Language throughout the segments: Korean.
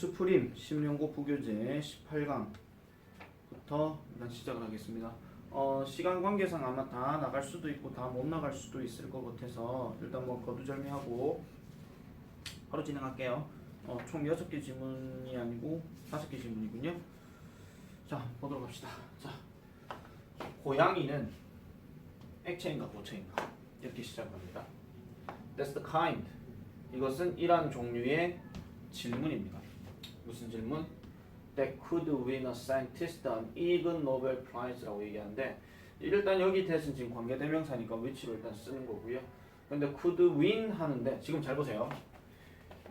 스프림 10년고 부교재 18강부터 일단 시작을 하겠습니다. 어, 시간 관계상 아마 다 나갈 수도 있고 다 못 나갈 수도 있을 것 같아서 일단 뭐 거두절미하고 바로 진행할게요. 어, 총 6개 지문이 아니고 5개 지문이군요. 자, 보도록 합시다. 자, 고양이는 액체인가 고체인가? 이렇게 시작합니다. That's the kind. 이것은 이러한 종류의 질문입니다. 무슨 질문? That could win a scientist an Ig Nobel Prize라고 얘기하는데 일단 여기 대신 지금 관계대명사니까 which로 일단 쓰는 거고요. 근데 could win 하는데 지금 잘 보세요.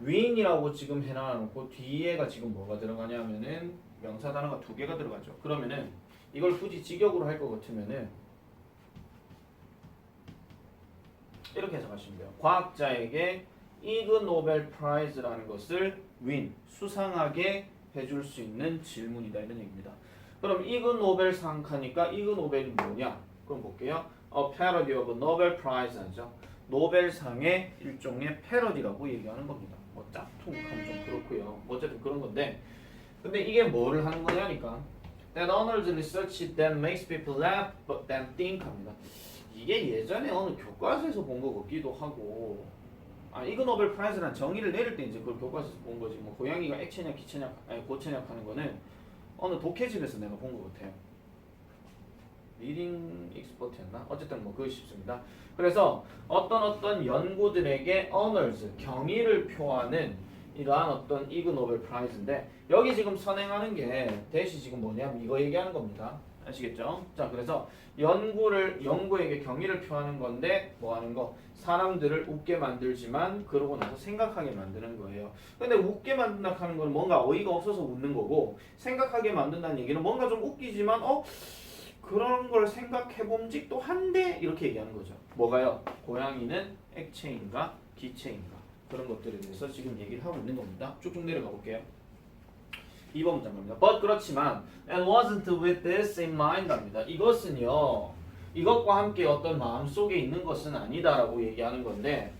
win이라고 지금 해놔놓고 뒤에가 지금 뭐가 들어가냐면은 명사 단어가 두 개가 들어가죠. 그러면은 이걸 굳이 직역으로 할 것 같으면은 이렇게 해석하시면 돼요. 과학자에게 이그 노벨 프라이즈라는 것을 win 수상하게 해줄 수 있는 질문이다 이런 얘기입니다. 그럼 이그 노벨 상 하니까 이그 노벨이 뭐냐? 그럼 볼게요. A parody of Nobel Prize 하죠. 노벨상의 일종의 패러디라고 얘기하는 겁니다. 뭐 짝퉁하면 좀 그렇고요. 뭐 어쨌든 그런 건데 근데 이게 뭐를 하는 거냐니까 That honors research that makes people laugh but then think 합니다. 이게 예전에 어느 교과서에서 본거 같기도 하고 아 이거 노벨 프라이즈란 정의를 내릴 때 이제 그걸 교과서에서 본 거지. 뭐 고양이가 액체냐 기체냐 아니 고체냐 하는 거는 어느 독해집에서 내가 본 것 같아요. 리딩 익스퍼트였나? 어쨌든 뭐 그거 싶습니다. 그래서 어떤 어떤 연구들에게 honors 경의를 표하는 이러한 어떤 이그 노벨 프라이즈인데 여기 지금 선행하는 게 대시 지금 뭐냐면 이거 얘기하는 겁니다 아시겠죠? 자 그래서 연구를 연구에게 경의를 표하는 건데 뭐 하는 거 사람들을 웃게 만들지만 그러고 나서 생각하게 만드는 거예요. 근데 웃게 만든다 하는 건 뭔가 어이가 없어서 웃는 거고 생각하게 만든다는 얘기는 뭔가 좀 웃기지만 어 그런 걸 생각해 봄직도 한데 이렇게 얘기하는 거죠. 뭐가요? 고양이는 액체인가 기체인가 그런 것들에 대해서 지금 얘기를 하고 있는 겁니다. 쭉쭉 내려가 볼게요. 2번 문장입니다. But 그렇지만 and wasn't with this in mind 합니다. 이것은요. 이것과 함께 어떤 마음 속에 있는 것은 아니다라고 얘기하는 건데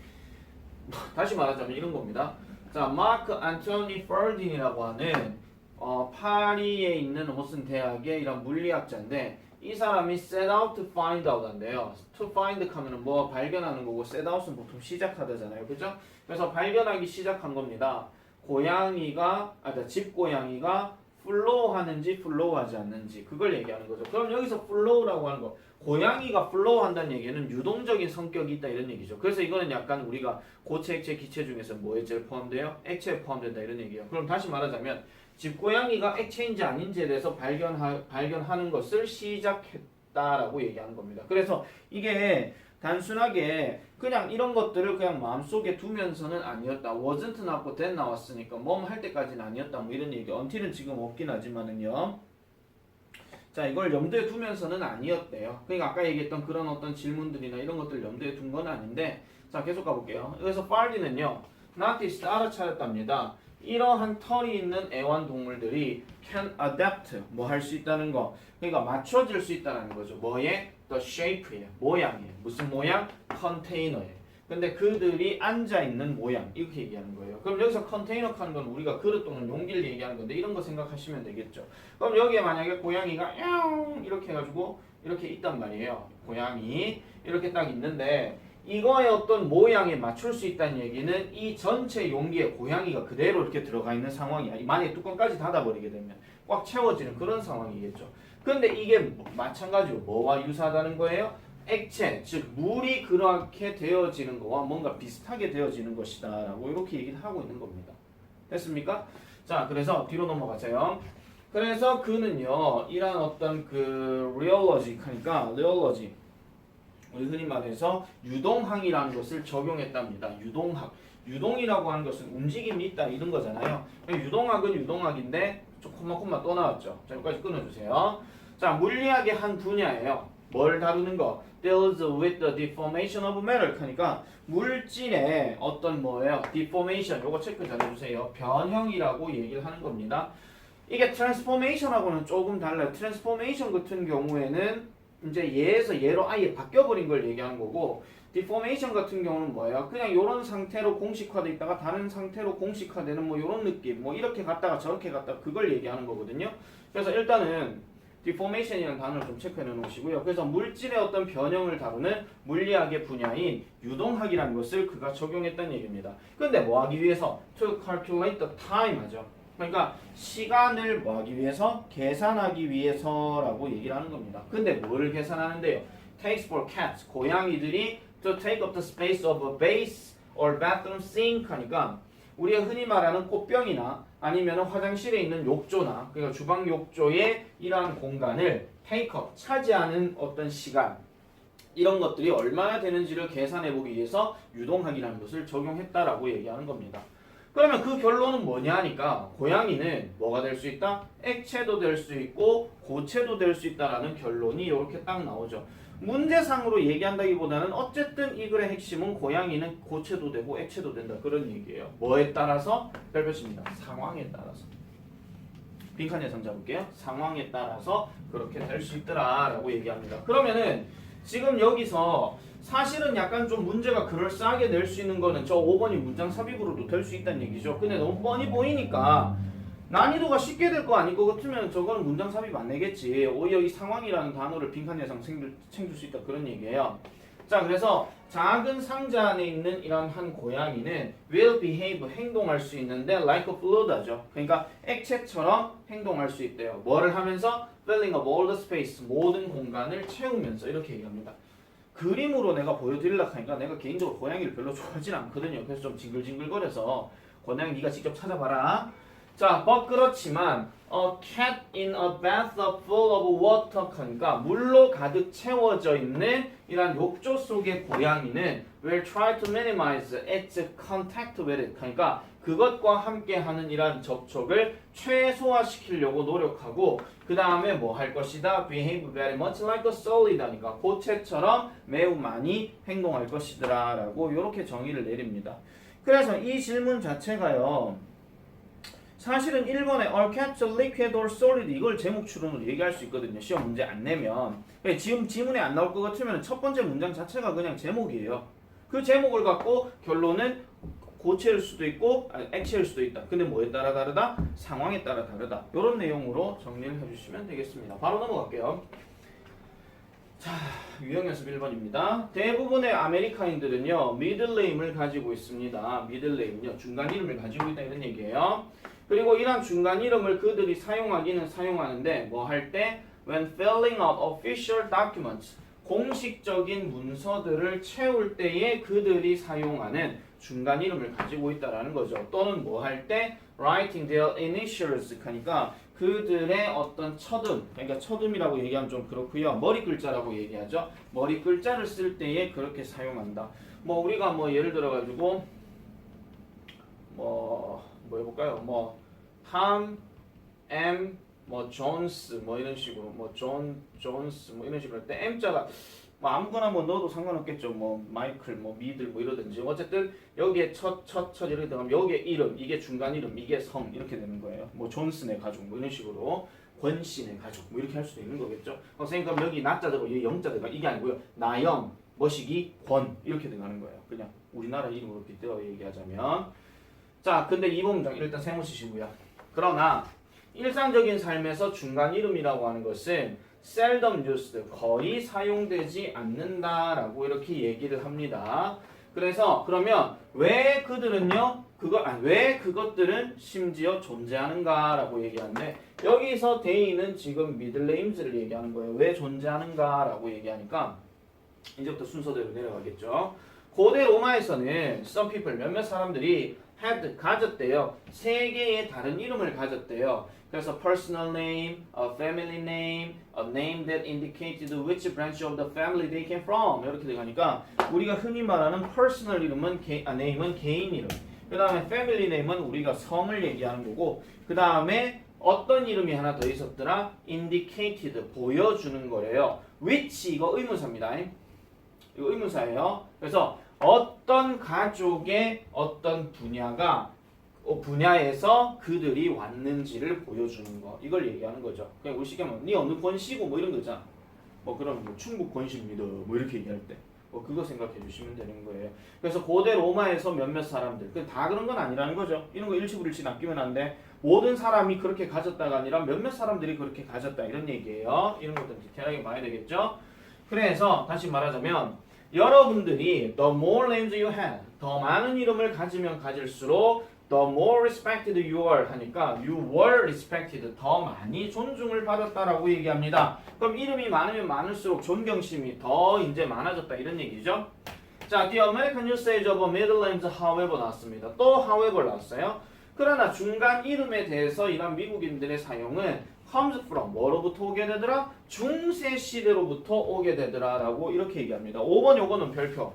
다시 말하자면 이런 겁니다. 자, 마크 안토니 퍼딘이라고 하는 어, 파리에 있는 무슨 대학의 이런 물리학자인데 이 사람이 set out to find out 한대요. to find 하면은 뭐 발견하는 거고 set out은 보통 시작하다잖아요. 그죠? 그래서 발견하기 시작한 겁니다. 고양이가 아까 집 고양이가 플로우 하는지 플로우 하지 않는지 그걸 얘기하는 거죠. 그럼 여기서 플로우라고 하는 거 고양이가 플로우 한다는 얘기는 유동적인 성격이 있다 이런 얘기죠. 그래서 이거는 약간 우리가 고체, 액체, 기체 중에서 뭐에 제일 포함돼요? 액체에 포함된다 이런 얘기예요. 그럼 다시 말하자면 집 고양이가 액체인지 아닌지에 대해서 발견하, 발견하는 것을 시작했다라고 얘기하는 겁니다. 그래서 이게 단순하게 그냥 이런 것들을 그냥 마음속에 두면서는 아니었다. wasn't 나왔고 then 나왔으니까 몸할 때까지는 아니었다. 뭐 이런 얘기. until은 지금 없긴 하지만은요. 자, 이걸 염두에 두면서는 아니었대요. 그러니까 아까 얘기했던 그런 어떤 질문들이나 이런 것들 염두에 둔 건 아닌데 자, 계속 가볼게요. 여기서 파리는요. notice 알아차렸답니다. 이러한 털이 있는 애완동물들이 can adapt 뭐 할 수 있다는 거 그러니까 맞춰질 수 있다는 거죠 뭐에? The shape에 모양에 무슨 모양? 컨테이너에 근데 그들이 앉아 있는 모양 이렇게 얘기하는 거예요 그럼 여기서 컨테이너 하는 건 우리가 그릇 또는 용기를 얘기하는 건데 이런 거 생각하시면 되겠죠 그럼 여기에 만약에 고양이가 야옹 이렇게 해가지고 이렇게 있단 말이에요 고양이 이렇게 딱 있는데 이거의 어떤 모양에 맞출 수 있다는 얘기는 이 전체 용기에 고양이가 그대로 이렇게 들어가 있는 상황이야. 만약에 뚜껑까지 닫아버리게 되면 꽉 채워지는 그런 상황이겠죠. 근데 이게 뭐- 마찬가지로 뭐와 유사하다는 거예요? 액체, 즉 물이 그렇게 되어지는 거와 뭔가 비슷하게 되어지는 것이다 라고 이렇게 얘기를 하고 있는 겁니다. 됐습니까? 자, 그래서 뒤로 넘어가세요. 그래서 그는요, 이런 어떤 그 리얼러지 하니까 리얼러지 우리 흔히 말해서 유동항이라는 것을 적용했답니다. 유동학. 유동이라고 하는 것은 움직임이 있다 이런 거잖아요. 유동학은 유동학인데 좀 콤마 콤마 또 나왔죠. 자 여기까지 끊어주세요. 자 물리학의 한 분야예요. 뭘 다루는 거? deals with the deformation of matter 하니까 물질의 어떤 뭐예요? deformation 요거 체크 잘 해주세요. 변형이라고 얘기를 하는 겁니다. 이게 transformation하고는 조금 달라요. transformation 같은 경우에는 이제 얘에서 얘로 아예 바뀌어버린 걸 얘기하는 거고 deformation 같은 경우는 뭐예요? 그냥 이런 상태로 공식화돼 있다가 다른 상태로 공식화되는 뭐 이런 느낌, 뭐 이렇게 갔다가 저렇게 갔다가 그걸 얘기하는 거거든요. 그래서 일단은 deformation이라는 단어를 좀 체크해 놓으시고요. 그래서 물질의 어떤 변형을 다루는 물리학의 분야인 유동학이라는 것을 그가 적용했다는 얘기입니다. 근데 뭐 하기 위해서 to calculate the time 하죠. 그러니까 시간을 뭐 하기 위해서 계산하기 위해서라고 얘기를 하는 겁니다. 근데 뭘 계산하는데요? takes for cats 고양이들이 to take up the space of a base or bathroom sink 하니까 우리가 흔히 말하는 꽃병이나 아니면 화장실에 있는 욕조나 그러니까 주방 욕조의 이러한 공간을 take up 차지하는 어떤 시간 이런 것들이 얼마나 되는지를 계산해 보기 위해서 유동학이라는 것을 적용했다라고 얘기하는 겁니다. 그러면 그 결론은 뭐냐 하니까 고양이는 뭐가 될 수 있다? 액체도 될 수 있고 고체도 될 수 있다라는 결론이 이렇게 딱 나오죠. 문제상으로 얘기한다기보다는 어쨌든 이 글의 핵심은 고양이는 고체도 되고 액체도 된다 그런 얘기예요. 뭐에 따라서? 별표입니다. 상황에 따라서. 빈칸 예상 잡을게요. 상황에 따라서 그렇게 될 수 있더라라고 얘기합니다. 그러면은 지금 여기서 사실은 약간 좀 문제가 그럴싸하게 낼 수 있는 거는 저 5번이 문장 삽입으로도 될 수 있다는 얘기죠. 근데 너무 뻔히 보이니까 난이도가 쉽게 될 거 아닐 것 같으면 저거는 문장 삽입 안 내겠지. 오히려 이 상황이라는 단어를 빈칸 예상 챙길, 챙길 수 있다 그런 얘기예요. 자 그래서 작은 상자 안에 있는 이런 한 고양이는 will behave 행동할 수 있는데 like a fluid하죠. 그러니까 액체처럼 행동할 수 있대요. 뭐를 하면서 filling up all the space 모든 공간을 채우면서 이렇게 얘기합니다. 그림으로 내가 보여드리려고 하니까 내가 개인적으로 고양이를 별로 좋아하진 않거든요. 그래서 좀 징글징글거려서 고양이 네가 직접 찾아봐라. 자, but 그렇지만 a cat in a bathtub full of water 하니까 물로 가득 채워져 있는 이런 욕조 속의 고양이는 will try to minimize its contact with it. 하니까 그것과 함께하는 이러한 접촉을 최소화시키려고 노력하고 그 다음에 뭐 할 것이다? behave very much like a solid 하니까 고체처럼 매우 많이 행동할 것이더라 라고 이렇게 정의를 내립니다. 그래서 이 질문 자체가요 사실은 1번에 are cats liquid or solid 이걸 제목 추론으로 얘기할 수 있거든요. 시험 문제 안 내면. 예, 지금 지문에 안 나올 것 같으면 첫 번째 문장 자체가 그냥 제목이에요. 그 제목을 갖고 결론은 고체일 수도 있고 아니, 액체일 수도 있다. 근데 뭐에 따라 다르다? 상황에 따라 다르다. 이런 내용으로 정리를 해주시면 되겠습니다. 바로 넘어갈게요. 자, 유형 연습 1번입니다. 대부분의 아메리카인들은요, 미들네임을 가지고 있습니다. 미들네임은요, 중간 이름을 가지고 있다 이런 얘기예요. 그리고 이런 중간 이름을 그들이 사용하기는 사용하는데 뭐 할 때 when filling out official documents 공식적인 문서들을 채울 때에 그들이 사용하는 중간 이름을 가지고 있다라는 거죠. 또는 뭐 할 때 writing their initials 하니까 그들의 어떤 첫음, 그러니까 첫음이라고 얘기하면 좀 그렇고요. 머리 글자라고 얘기하죠. 머리 글자를 쓸 때에 그렇게 사용한다. 뭐 우리가 뭐 예를 들어 가지고 뭐, 뭐 해볼까요? 뭐, 탐, M, 뭐, 존스, 뭐 이런 식으로, 뭐, 존, 존스, 뭐 이런 식으로 할때 M자가 뭐 아무거나 뭐 넣어도 상관없겠죠. 뭐, 마이클, 뭐, 미들, 뭐 이러든지. 어쨌든 여기에 첫, 첫, 첫 이렇게 들어가면 여기에 이름, 이게 중간 이름, 이게 성 이렇게 되는 거예요. 뭐, 존슨의 가족, 뭐 이런 식으로. 권씨의 가족, 뭐 이렇게 할 수도 있는 거겠죠. 선생님, 그럼 여기 나자 들어가, 여기 영자 들어가. 이게 아니고요. 나영, 머시기, 권 이렇게 들어가는 거예요. 그냥 우리나라 이름으로 빗대어 얘기하자면. 자, 근데 이번 문장 일단 세모시시고요. 그러나 일상적인 삶에서 중간 이름이라고 하는 것은 seldom used 거의 사용되지 않는다라고 이렇게 얘기를 합니다. 그래서 그러면 왜 그들은요? 그거 아니 왜 그것들은 심지어 존재하는가라고 얘기하는데 여기서 데이는 지금 미들네임즈를 얘기하는 거예요. 왜 존재하는가라고 얘기하니까 이제부터 순서대로 내려가겠죠. 고대 로마에서는 some people 몇몇 사람들이 had 가졌대요. 세 개의 다른 이름을 가졌대요. 그래서 personal name, a family name, a name that indicated which branch of the family they came from 이렇게 들어가니까 우리가 흔히 말하는 personal 이름은 개, 아, name은 개인 이름. 그 다음에 family name은 우리가 성을 얘기하는 거고 그 다음에 어떤 이름이 하나 더 있었더라? indicated 보여주는 거래요. which 이거 의문사입니다. 이거 의문사예요. 그래서 어떤 가족의 어떤 분야가 어, 분야에서 그들이 왔는지를 보여주는 거 이걸 얘기하는 거죠. 그냥 우리 쉽게 말하면 네 어느 권씨고 뭐 이런 거잖아. 뭐 그럼 뭐 충북 권씨입니다. 뭐 이렇게 얘기할 때 뭐 그거 생각해 주시면 되는 거예요. 그래서 고대 로마에서 몇몇 사람들, 그다 그런 건 아니라는 거죠. 이런 거 일치불일치 낚이면 안 돼. 모든 사람이 그렇게 가졌다가 아니라 몇몇 사람들이 그렇게 가졌다 이런 얘기예요. 이런 것들 디테일하게 봐야 되겠죠. 그래서 다시 말하자면 여러분들이 the more names you have, 더 많은 이름을 가지면 가질수록 the more respected you are 하니까 you were respected 더 많이 존중을 받았다라고 얘기합니다. 그럼 이름이 많으면 많을수록 존경심이 더 이제 많아졌다 이런 얘기죠. 자, the American usage of middle names however 나왔습니다. 또 however 나왔어요. 그러나 중간 이름에 대해서 이런 미국인들의 사용은 comes from 뭐로부터 오게 되더라? 중세 시대로부터 오게 되더라라고 이렇게 얘기합니다. 5번 요거는 별표.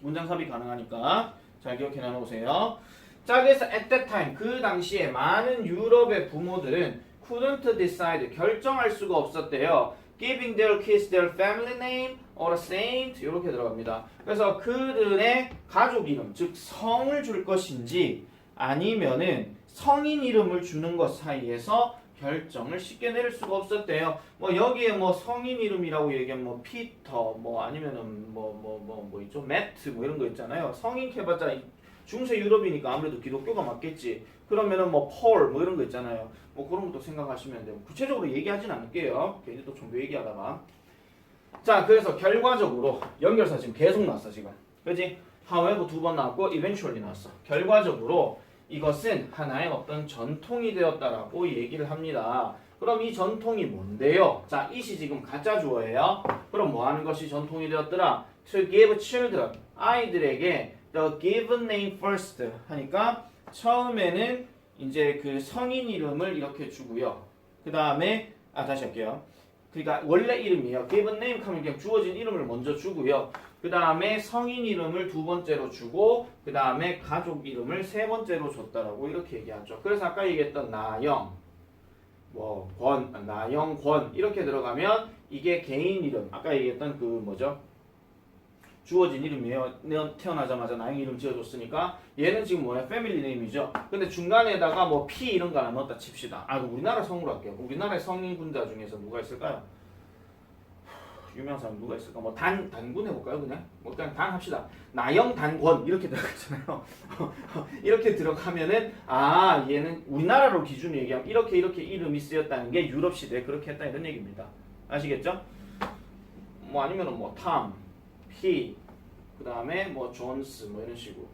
문장 삽입 가능하니까 잘 기억해 놓으세요. 자, 그래서 at that time 그 당시에 많은 유럽의 부모들은 couldn't decide 결정할 수가 없었대요. giving their kids their family name or saint 이렇게 들어갑니다. 그래서 그들의 가족 이름 즉 성을 줄 것인지 아니면은 성인 이름을 주는 것 사이에서 결정을 쉽게 내릴 수가 없었대요. 뭐 여기에 뭐 성인 이름이라고 얘기하면 뭐 피터 뭐 아니면은 뭐 뭐 뭐 뭐 있죠 매트 뭐 이런 거 있잖아요. 성인 캐봤자 중세 유럽이니까 아무래도 기독교가 맞겠지. 그러면은 뭐 폴 뭐 이런 거 있잖아요. 뭐 그런 것도 생각하시면 돼요. 구체적으로 얘기하진 않을게요. 괜히 또 종교 얘기하다가. 자, 그래서 결과적으로 연결사 지금 계속 나왔어 지금. 그지? however 두 번 나왔고 eventually 나왔어. 결과적으로 이것은 하나의 어떤 전통이 되었다라고 얘기를 합니다. 그럼 이 전통이 뭔데요? 자, 이시 지금 가짜 주어예요. 그럼 뭐 하는 것이 전통이 되었더라? To give children 아이들에게 the given name first 하니까 처음에는 이제 그 성인 이름을 이렇게 주고요. 그 다음에 아 다시 할게요. 그러니까 원래 이름이에요. given name 하면 그냥 주어진 이름을 먼저 주고요. 그 다음에 성인 이름을 두 번째로 주고 그 다음에 가족 이름을 세 번째로 줬다라고 이렇게 얘기하죠. 그래서 아까 얘기했던 나영, 뭐 권, 나영, 권 이렇게 들어가면 이게 개인 이름. 아까 얘기했던 그 뭐죠? 주어진 이름이에요. 태어나자마자 나영 이름 지어줬으니까 얘는 지금 뭐야? 패밀리 네임이죠. 근데 중간에다가 뭐 P 이런 거 하나 넣었다 칩시다. 아, 우리나라 성으로 할게요. 우리나라의 성인 군자 중에서 누가 있을까요? 유명한 사람 누가 있을까? 뭐 단 단군 해볼까요 그냥? 뭐 그냥 단 합시다. 나영 단권 이렇게 들어가잖아요. 이렇게 들어가면은 아 얘는 우리나라로 기준 얘기하면 이렇게 이렇게 이름이 쓰였다는 게 유럽 시대에 그렇게 했다 이런 얘기입니다. 아시겠죠? 뭐 아니면은 뭐 탐, 피, 그 다음에 뭐 존스 뭐 이런 식으로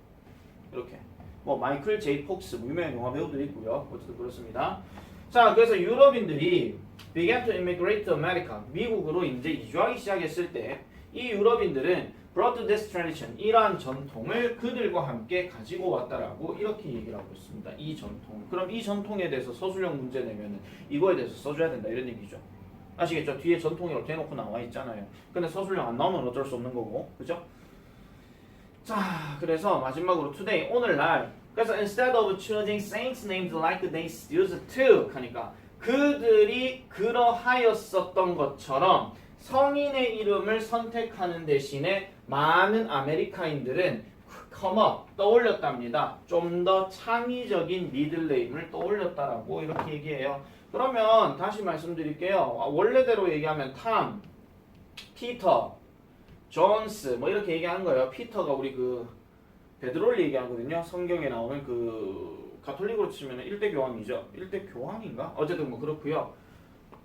이렇게 뭐 마이클 제이 폭스 뭐 유명한 영화 배우들이 있고요. 어쨌든 그렇습니다. 자 그래서 유럽인들이 began to immigrate to America 미국으로 이제 이주하기 시작했을 때 이 유럽인들은 brought this tradition 이러한 전통을 그들과 함께 가지고 왔다라고 이렇게 얘기를 하고 있습니다. 이 전통. 그럼 이 전통에 대해서 서술형 문제 내면은 이거에 대해서 써줘야 된다 이런 얘기죠. 아시겠죠? 뒤에 전통이 이렇게 해놓고 나와 있잖아요. 근데 서술형 안 나오면 어쩔 수 없는 거고, 그죠? 자, 그래서 마지막으로 today 오늘날 그래서 instead of choosing saints names like they used to 하니까 그들이 그러하였었던 것처럼 성인의 이름을 선택하는 대신에 많은 아메리카인들은 up 떠올렸답니다. 좀 더 창의적인 미들 네임을 떠올렸다라고 이렇게 얘기해요. 그러면 다시 말씀드릴게요. 아, 원래대로 얘기하면 탐, 피터, 존스 뭐 이렇게 얘기하는 거예요. 피터가 우리 그 베드로를 얘기하거든요. 성경에 나오는 그 가톨릭으로 치면 1대 교황이죠. 1대 교황인가? 어쨌든 뭐 그렇고요.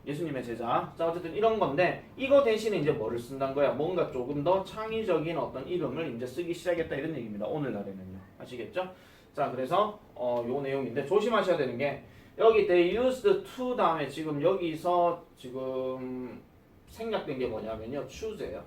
예수님의 제자. 자 어쨌든 이런 건데 이거 대신에 이제 뭐를 쓴다는 거야? 뭔가 조금 더 창의적인 어떤 이름을 이제 쓰기 시작했다 이런 얘기입니다. 오늘날에는요. 아시겠죠? 자 그래서 어, 요 내용인데 조심하셔야 되는 게 여기 they used to 다음에 지금 여기서 지금 생략된 게 뭐냐면요. choose예요.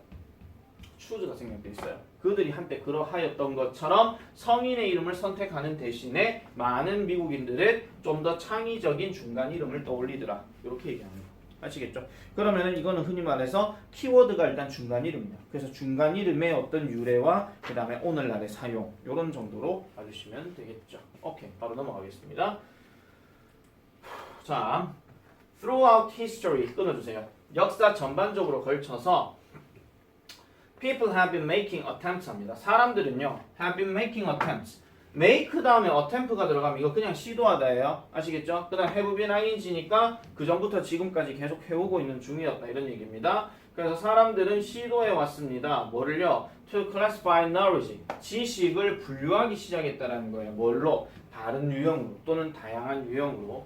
choose가 생략돼 있어요. 그들이 한때 그러하였던 것처럼 성인의 이름을 선택하는 대신에 많은 미국인들은 좀 더 창의적인 중간 이름을 떠올리더라. 이렇게 얘기합니다. 아시겠죠? 그러면은 이거는 흔히 말해서 키워드가 일단 중간 이름이에요. 그래서 중간 이름의 어떤 유래와 그 다음에 오늘날의 사용 이런 정도로 봐주시면 되겠죠. 오케이, 바로 넘어가겠습니다. 자, throughout history 끊어주세요. 역사 전반적으로 걸쳐서 people have been making attempts 합니다. 사람들은요, have been making attempts. Make 다음에 attempt가 들어가면 이거 그냥 시도하다예요. 아시겠죠? 그 다음 have been ing니까 그 전부터 지금까지 계속 해오고 있는 중이었다 이런 얘기입니다. 그래서 사람들은 시도해 왔습니다. 뭐를요? To classify knowledge. 지식을 분류하기 시작했다라는 거예요. 뭘로? 다른 유형으로 또는 다양한 유형으로.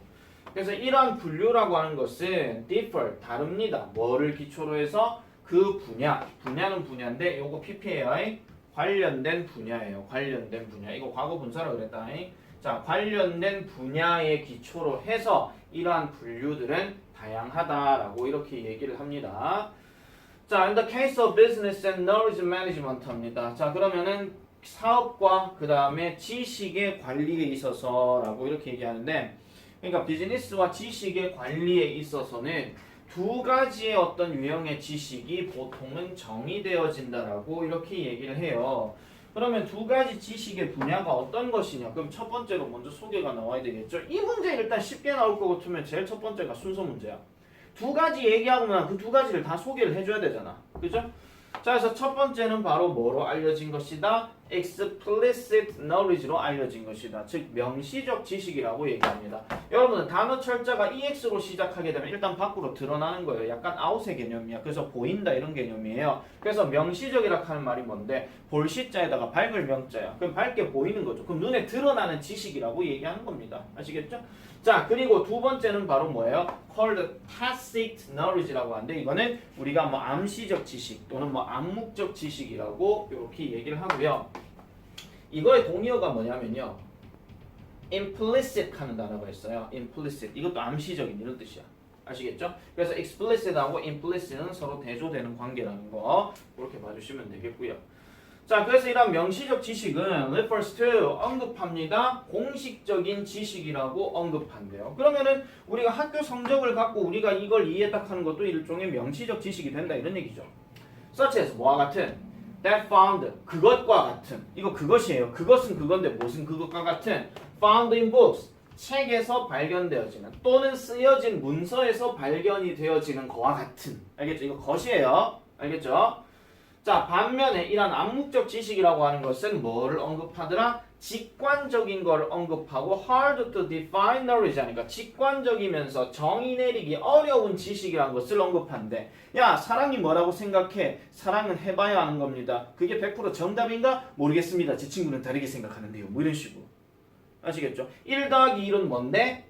그래서 이러한 분류라고 하는 것은 differ, 다릅니다. 뭐를 기초로 해서 그 분야, 분야는 분야인데 요거 PPA의 관련된 분야예요. 관련된 분야. 이거 과거 분사라 그랬다. 자, 관련된 분야의 기초로 해서 이러한 분류들은 다양하다라고 이렇게 얘기를 합니다. 자, in the case of business and knowledge management 합니다. 자, 그러면은 사업과 그 다음에 지식의 관리에 있어서라고 이렇게 얘기하는데, 그러니까 비즈니스와 지식의 관리에 있어서는 두 가지의 어떤 유형의 지식이 보통은 정의되어진다라고 이렇게 얘기를 해요. 그러면 두 가지 지식의 분야가 어떤 것이냐? 그럼 첫 번째로 먼저 소개가 나와야 되겠죠. 이 문제 일단 쉽게 나올 것 같으면 제일 첫 번째가 순서 문제야. 두 가지 얘기하고 나면 그 두 가지를 다 소개를 해줘야 되잖아. 그죠? 자, 그래서 첫 번째는 바로 뭐로 알려진 것이다? Explicit knowledge로 알려진 것이다. 즉 명시적 지식이라고 얘기합니다. 여러분은 단어 철자가 ex로 시작하게 되면 일단 밖으로 드러나는 거예요. 약간 아웃의 개념이야. 그래서 보인다 이런 개념이에요. 그래서 명시적이라 하는 말이 뭔데 볼 시자에다가 밝을 명자야. 그럼 밝게 보이는 거죠. 그럼 눈에 드러나는 지식이라고 얘기하는 겁니다. 아시겠죠? 자 그리고 두 번째는 바로 뭐예요? called tacit knowledge라고 하는데 이거는 우리가 뭐 암시적 지식 또는 뭐 암묵적 지식이라고 이렇게 얘기를 하고요. 이거의 동의어가 뭐냐면요. implicit 하는 단어가 있어요. implicit 이것도 암시적인 이런 뜻이야. 아시겠죠? 그래서 explicit하고 implicit은 서로 대조되는 관계라는 거 그렇게 봐주시면 되겠고요. 자, 그래서 이런 명시적 지식은 refers to 언급합니다. 공식적인 지식이라고 언급한대요. 그러면은 우리가 학교 성적을 갖고 우리가 이걸 이해딱 하는 것도 일종의 명시적 지식이 된다 이런 얘기죠. such as 뭐와 같은 that found 그것과 같은 이거 그것이에요. 그것은 그건데 무슨 그것과 같은 found in books 책에서 발견되어지는 또는 쓰여진 문서에서 발견이 되어지는 거와 같은 알겠죠? 이거 것이에요. 알겠죠? 자 반면에 이런 암묵적 지식이라고 하는 것은 뭐를 언급하더라? 직관적인 걸 언급하고 hard to define knowledge 하니까 직관적이면서 정의 내리기 어려운 지식이라는 것을 언급한대. 야 사랑이 뭐라고 생각해? 사랑은 해봐야 하는 겁니다. 그게 100% 정답인가? 모르겠습니다. 제 친구는 다르게 생각하는데요. 뭐 이런 식으로. 아시겠죠? 1 더하기 1은 뭔데?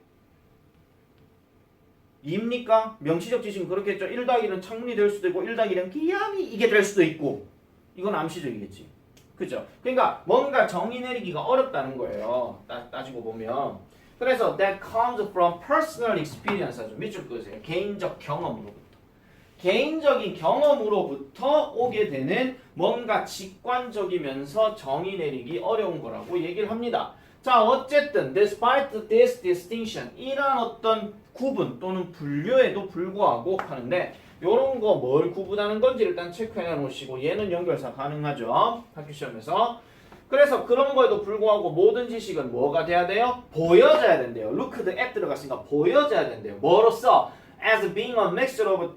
2입니까? 명시적 지식은 그렇겠죠. 1 더하기 1은 창문이 될 수도 있고 1 더하기 1은 기암이 이게 될 수도 있고 이건 암시적이겠지. 그죠? 그러니까 뭔가 정의 내리기가 어렵다는 거예요. 따, 따지고 보면. 그래서 that comes from personal experience 하죠. 밑줄 그으세요. 개인적 경험으로부터. 개인적인 경험으로부터 오게 되는 뭔가 직관적이면서 정의 내리기 어려운 거라고 얘기를 합니다. 자, 어쨌든 despite this distinction 이런 어떤 구분 또는 분류에도 불구하고 하는데 요런 거 뭘 구분하는 건지 일단 체크해 놓으시고 얘는 연결사 가능하죠. 학교 시험에서. 그래서 그런 거에도 불구하고 모든 지식은 뭐가 돼야 돼요? 보여져야 된대요. looked at 들어갔으니까 보여져야 된대요. 뭐로써? as being a mixture of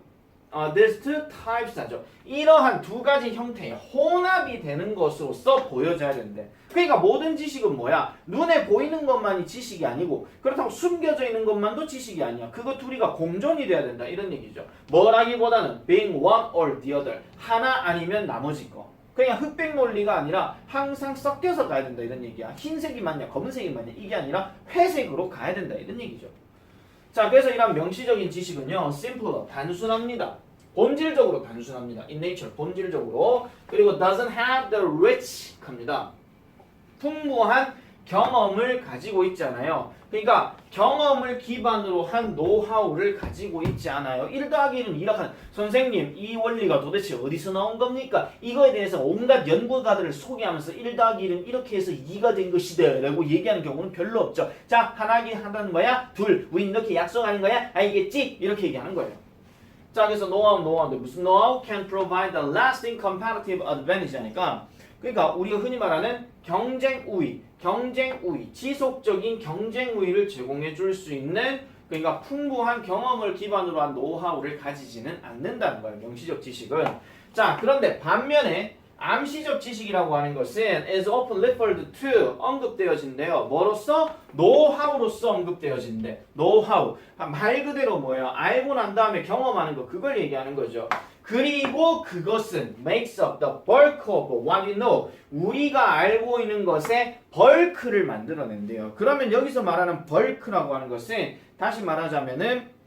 어, these two types 하죠. 이러한 두 가지 형태의 혼합이 되는 것으로서 보여져야 된대. 그러니까 모든 지식은 뭐야? 눈에 보이는 것만이 지식이 아니고 그렇다고 숨겨져 있는 것만도 지식이 아니야. 그거 둘이가 공존이 돼야 된다. 이런 얘기죠. 뭐라기보다는 being one or the other. 하나 아니면 나머지 거. 그냥 흑백 논리가 아니라 항상 섞여서 가야 된다. 이런 얘기야. 흰색이 맞냐, 검은색이 맞냐. 이게 아니라 회색으로 가야 된다. 이런 얘기죠. 자, 그래서 이런 명시적인 지식은요, simpler, 단순합니다. 본질적으로 단순합니다. in nature, 본질적으로. 그리고 doesn't have the rich, 합니다. 풍부한 경험을 가지고 있지 않아요. 그러니까 경험을 기반으로 한 노하우를 가지고 있지 않아요. 1 더하기 1은 이렇게 하는 선생님 이 원리가 도대체 어디서 나온 겁니까? 이거에 대해서 온갖 연구가들을 소개하면서 1 더하기 1은 이렇게 해서 2가 된 것이다 라고 얘기하는 경우는 별로 없죠. 자 하나긴 하다는 거야? 둘 우리 이렇게 약속하는 거야? 알겠지? 이렇게 얘기하는 거예요. 자 그래서 노하우 노하우인데 무슨 노하우? can provide a lasting competitive advantage 하니까 그러니까 우리가 흔히 말하는 경쟁 우위, 경쟁 우위, 지속적인 경쟁 우위를 제공해 줄 수 있는 그러니까 풍부한 경험을 기반으로 한 노하우를 가지지는 않는다는 거예요. 명시적 지식은. 자, 그런데 반면에 암시적 지식이라고 하는 것은 is often referred to 언급되어진대요. 뭐로써? 노하우로서 언급되어진대. 노하우. 말 그대로 뭐예요? 알고 난 다음에 경험하는 거 그걸 얘기하는 거죠. 그리고 그것은 makes up the bulk of what we know. 우리가 알고 있는 것의 벌크를 만들어낸대요. 그러면 여기서 말하는 벌크라고 하는 것은 다시 말하자면은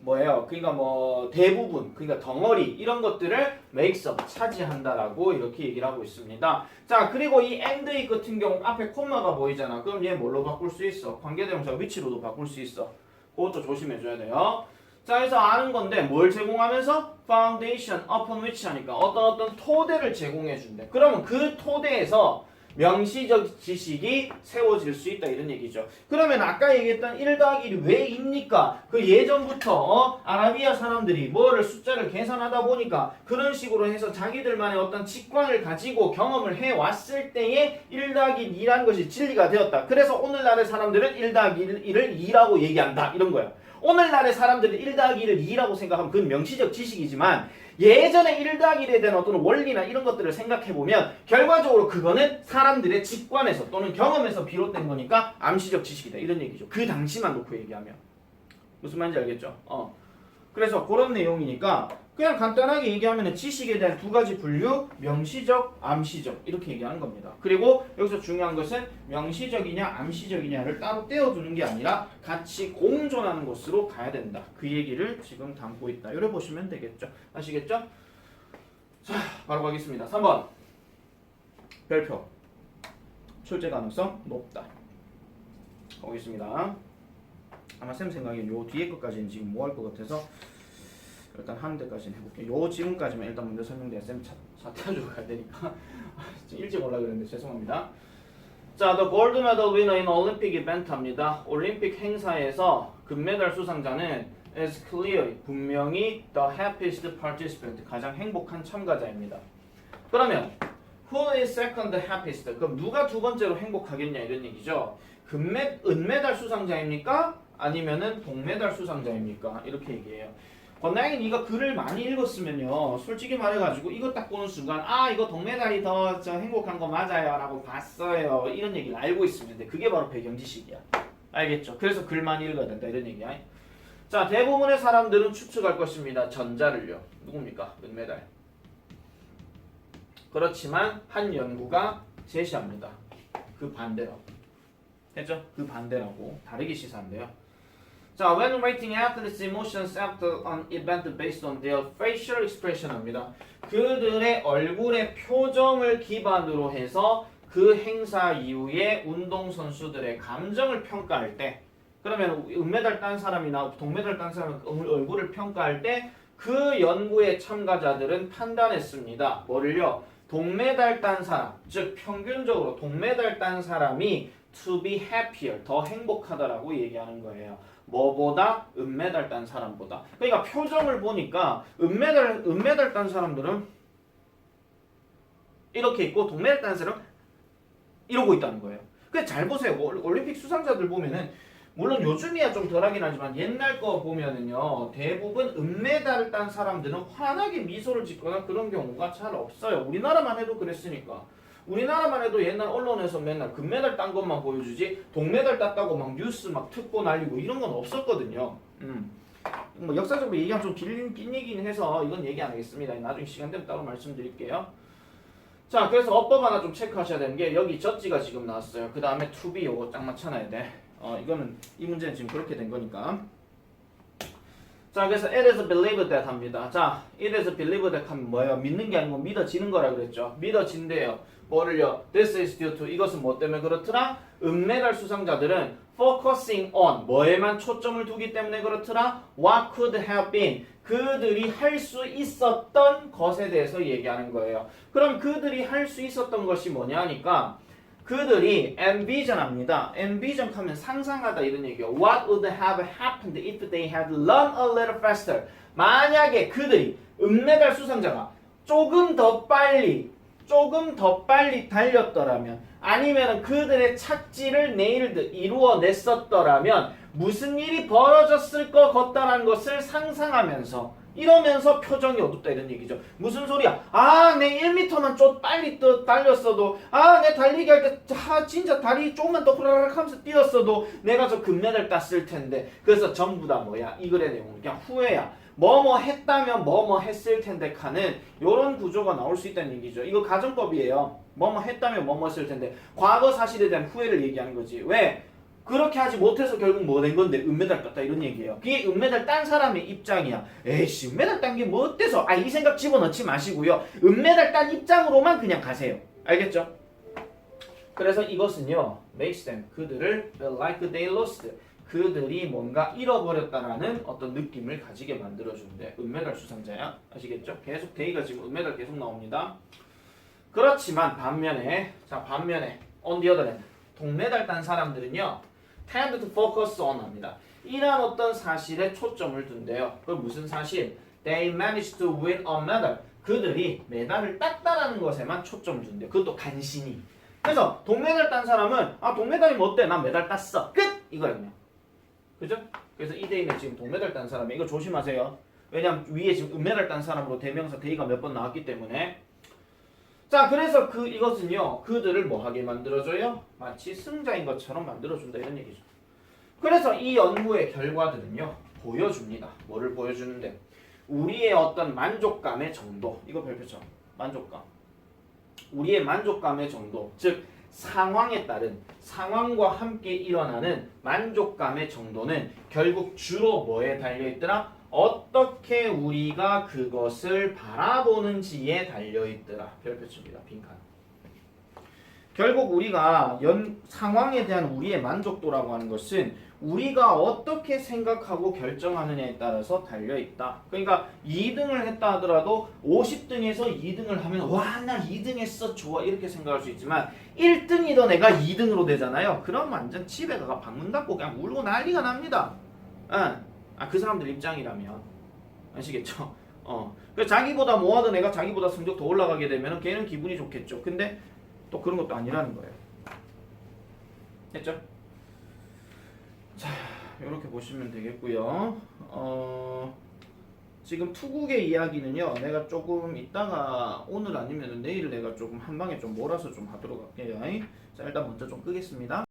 뭐예요? 그러니까 뭐 대부분, 그러니까 덩어리 이런 것들을 makes up 차지한다라고 이렇게 얘기를 하고 있습니다. 자 그리고 이 and it 같은 경우 앞에 콤마가 보이잖아. 그럼 얘 뭘로 바꿀 수 있어? 관계대명사 위치로도 바꿀 수 있어. 그것도 조심해 줘야 돼요. 자 그래서 아는 건데 뭘 제공하면서 foundation upon which 하니까 어떤 어떤 토대를 제공해 준대. 그러면 그 토대에서 명시적 지식이 세워질 수 있다 이런 얘기죠. 그러면 아까 얘기했던 1 더하기 1이 왜 입니까? 그 예전부터 어? 아라비아 사람들이 뭐를 숫자를 계산하다 보니까 그런 식으로 해서 자기들만의 어떤 직관을 가지고 경험을 해왔을 때에 1 더하기 2라는 것이 진리가 되었다. 그래서 오늘날의 사람들은 1 더하기 1을 2라고 얘기한다 이런 거야. 오늘날의 사람들은 1 더하기 1을 2라고 생각하면 그건 명시적 지식이지만 예전에 1 더하기 1에 대한 어떤 원리나 이런 것들을 생각해보면 결과적으로 그거는 사람들의 직관에서 또는 경험에서 비롯된 거니까 암시적 지식이다 이런 얘기죠. 그 당시만 놓고 얘기하면 무슨 말인지 알겠죠? 어. 그래서 그런 내용이니까 그냥 간단하게 얘기하면 지식에 대한 두 가지 분류 명시적, 암시적 이렇게 얘기하는 겁니다. 그리고 여기서 중요한 것은 명시적이냐 암시적이냐를 따로 떼어두는 게 아니라 같이 공존하는 것으로 가야 된다. 그 얘기를 지금 담고 있다. 이래 보시면 되겠죠. 아시겠죠? 자, 바로 가겠습니다. 3번 별표 출제 가능성 높다. 가보겠습니다. 아마 쌤 생각에 요 뒤에 것까지는 지금 뭐 할 것 같아서 일단 하는 데까지는 해볼게요. 요 지금까지만 일단 먼저 설명드려 쌤 차, 차태워주고 가야 되니까 좀 일찍 올라 그랬는데 죄송합니다. 자, the gold medal winner in Olympic event입니다. 올림픽 행사에서 금메달 수상자는 is clear 분명히 the happiest participant 가장 행복한 참가자입니다. 그러면 who is second happiest? 그럼 누가 두 번째로 행복하겠냐 이런 얘기죠. 금메 은메달 수상자입니까? 아니면은 동메달 수상자입니까? 이렇게 얘기해요. 권나인 이거 글을 많이 읽었으면요. 솔직히 말해가지고 이거 딱 보는 순간 아 이거 동메달이 더 저 행복한 거 맞아요 라고 봤어요. 이런 얘기를 알고 있으면 돼. 그게 바로 배경지식이야. 알겠죠? 그래서 글 많이 읽어야 된다. 이런 얘기야. 자 대부분의 사람들은 추측할 것입니다. 전자를요. 누굽니까? 은메달. 그렇지만 한 연구가 제시합니다. 그 반대라고 했죠? 그 반대라고. 다르게 시사한대요 자, when rating athletes' emotions after an event based on their facial expression입니다. 그들의 얼굴의 표정을 기반으로 해서 그 행사 이후에 운동 선수들의 감정을 평가할 때, 그러면 은메달 딴 사람이나 동메달 딴 사람 얼굴을 평가할 때 그 연구의 참가자들은 판단했습니다. 뭐를요? 동메달 딴 사람, 즉 평균적으로 동메달 딴 사람이 to be happier, 더 행복하다라고 얘기하는 거예요. 뭐보다 은메달 딴 사람보다. 그러니까 표정을 보니까 은메달 은메달 딴 사람들은 이렇게 있고 동메달 딴 사람은 이러고 있다는 거예요. 그잘 보세요. 뭐 올림픽 수상자들 보면은 물론 요즘이야 좀 덜하긴 하지만 옛날 거 보면은요 대부분 은메달을 딴 사람들은 환하게 미소를 짓거나 그런 경우가 잘 없어요. 우리나라만 해도 그랬으니까. 우리나라만 해도 옛날 언론에서 맨날 금메달 딴 것만 보여주지 동메달 땄다고 막 뉴스 막 특보 날리고 이런 건 없었거든요. 음. 뭐 역사적으로 얘기하면 좀 긴, 긴 얘기는 해서 이건 얘기 안 하겠습니다. 나중에 시간 되면 따로 말씀드릴게요. 자, 그래서 어법 하나 좀 체크하셔야 되는 게 여기 젖지가 지금 나왔어요. 그 다음에 be 요거 딱 맞춰놔야 돼. 어, 이거는 이 문제는 지금 그렇게 된 거니까. 자, 그래서 it is believed that 합니다. 자, it is believed that 하면 뭐예요? 믿는 게 아니고 믿어지는 거라 그랬죠. 믿어진대요. 뭐를요? This is due to 이것은 뭐 때문에 그렇더라? 은메달 수상자들은 focusing on 뭐에만 초점을 두기 때문에 그렇더라? What could have been 그들이 할 수 있었던 것에 대해서 얘기하는 거예요. 그럼 그들이 할 수 있었던 것이 뭐냐 하니까 그들이 envision합니다. envision 하면 상상하다 이런 얘기예요. What would have happened if they had run a little faster? 만약에 그들이 은메달 수상자가 조금 더 빨리 조금 더 빨리 달렸더라면 아니면 그들의 착지를 내일 이루어냈었더라면 무슨 일이 벌어졌을 것 같다라는 것을 상상하면서 이러면서 표정이 어둡다 이런 얘기죠. 무슨 소리야? 아, 내 1m만 좀 빨리 떠, 달렸어도, 아, 내 달리기 할 때, 아, 진짜 다리 조금만 더 후라락 하면서 뛰었어도 내가 저 금메달 땄을 텐데. 그래서 전부 다 뭐야? 이 글의 내용은 그냥 후회야. 뭐뭐 했다면 뭐뭐 했을 텐데 칸은 요런 구조가 나올 수 있다는 얘기죠. 이거 가정법이에요. 뭐뭐 했다면 뭐뭐 했을 텐데. 과거 사실에 대한 후회를 얘기하는 거지. 왜? 그렇게 하지 못해서 결국 뭐 된 건데 은메달 땄다 이런 얘기예요. 그게 은메달 딴 사람의 입장이야. 에이씨 은메달 딴 게 뭐 어때서? 아 이 생각 집어넣지 마시고요. 은메달 딴 입장으로만 그냥 가세요. 알겠죠? 그래서 이것은요 makes them 그들을 like they lost 그들이 뭔가 잃어버렸다라는 어떤 느낌을 가지게 만들어주는데 은메달 수상자야 아시겠죠? 계속 데이가 지금 은메달 계속 나옵니다. 그렇지만 반면에 자 반면에 on the other hand 동메달 딴 사람들은요 tend to focus on 합니다. 이런 어떤 사실에 초점을 둔대요. 그 무슨 사실? They managed to win a medal. 그들이 메달을 땄다라는 것에만 초점을 둔대요. 그것도 간신히. 그래서 동메달 딴 사람은 아 동메달이면 어때? 난 메달 땄어. 끝! 이거였네요. 그죠? 그래서 이대인은 지금 동메달 딴 사람이 이거 조심하세요. 왜냐면 위에 지금 은메달 딴 사람으로 대명사 데이가 몇 번 나왔기 때문에 자 그래서 그 이것은요 그들을 뭐하게 만들어줘요? 마치 승자인 것처럼 만들어준다 이런 얘기죠. 그래서 이 연구의 결과들은요 보여줍니다. 뭐를 보여주는데 우리의 어떤 만족감의 정도 이거 별표죠. 만족감. 우리의 만족감의 정도 즉 상황에 따른 상황과 함께 일어나는 만족감의 정도는 결국 주로 뭐에 달려 있더라? 어떻게 우리가 그것을 바라보는지에 달려 있더라. 별표칩니다. 빈칸. 결국 우리가 연 상황에 대한 우리의 만족도라고 하는 것은 우리가 어떻게 생각하고 결정하느냐에 따라서 달려 있다. 그러니까 2등을 했다 하더라도 50등에서 2등을 하면 와, 나 2등 했어. 좋아. 이렇게 생각할 수 있지만 1등이던 애가 2등으로 되잖아요. 그럼 완전 집에 가가 방문 닫고 그냥 울고 난리가 납니다. 응. 아, 그 사람들 입장이라면. 아시겠죠? 어. 그 자기보다 뭐하던 애가 자기보다 성적 더 올라가게 되면 걔는 기분이 좋겠죠. 근데 또 그런 것도 아니라는 거예요. 됐죠? 자, 이렇게 보시면 되겠고요. 어, 지금 투국의 이야기는요. 내가 조금 이따가 오늘 아니면 내일 내가 조금 한 방에 좀 몰아서 좀 하도록 할게요. 자, 일단 먼저 좀 끄겠습니다.